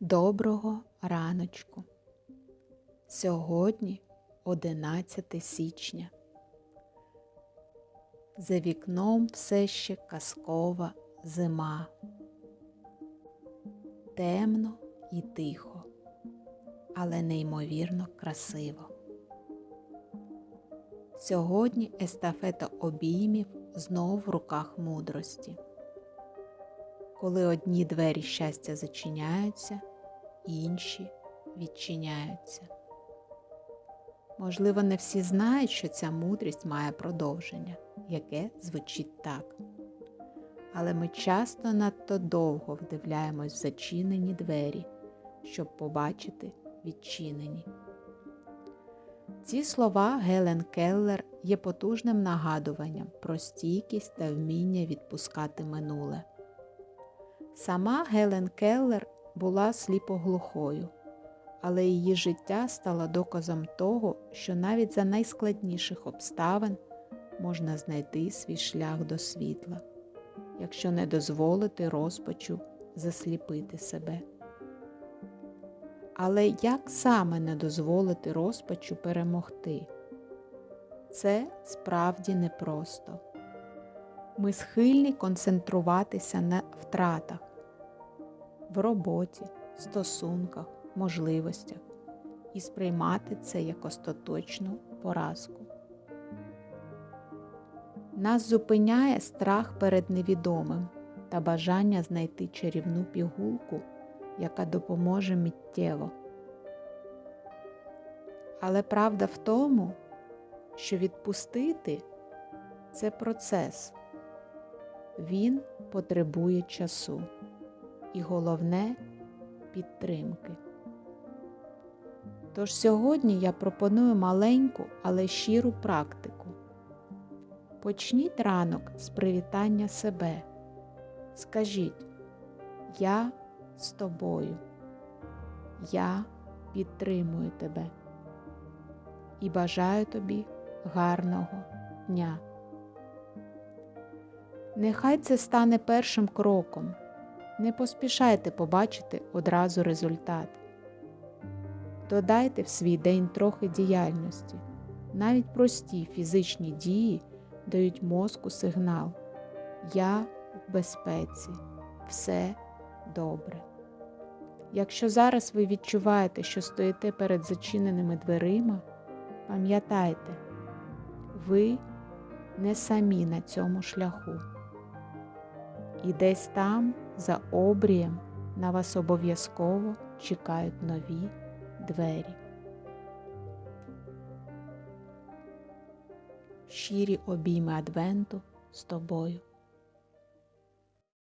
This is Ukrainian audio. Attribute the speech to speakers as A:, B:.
A: Доброго раночку. Сьогодні 11 січня. За вікном все ще казкова зима. Темно і тихо, але неймовірно красиво. Сьогодні естафета обіймів знов в руках мудрості. Коли одні двері щастя зачиняються, інші відчиняються. Можливо, не всі знають, що ця мудрість має продовження, яке звучить так. Але ми часто надто довго вдивляємось в зачинені двері, щоб побачити відчинені. Ці слова Гелен Келлер є потужним нагадуванням про стійкість та вміння відпускати минуле. Сама Гелен Келлер була сліпоглухою, але її життя стало доказом того, що навіть за найскладніших обставин можна знайти свій шлях до світла, якщо не дозволити розпачу засліпити себе. Але як саме не дозволити розпачу перемогти? Це справді непросто. Ми схильні концентруватися на втратах в роботі, стосунках, можливостях і сприймати це як остаточну поразку. Нас зупиняє страх перед невідомим та бажання знайти чарівну пігулку, яка допоможе миттєво. Але правда в тому, що відпустити це процес, він потребує часу і головне підтримки. Тож сьогодні я пропоную маленьку, але щиру практику. Почніть ранок з привітання себе. Скажіть, я з тобою, я підтримую тебе і бажаю тобі гарного дня. Нехай це стане першим кроком. Не поспішайте побачити одразу результат. Додайте в свій день трохи діяльності. Навіть прості фізичні дії дають мозку сигнал Я в безпеці, все добре. Якщо зараз ви відчуваєте, що стоїте перед зачиненими дверима, пам'ятайте, ви не самі на цьому шляху. І десь там, за обрієм, на вас обов'язково чекають нові двері. Щирі обійми Адвенту з тобою.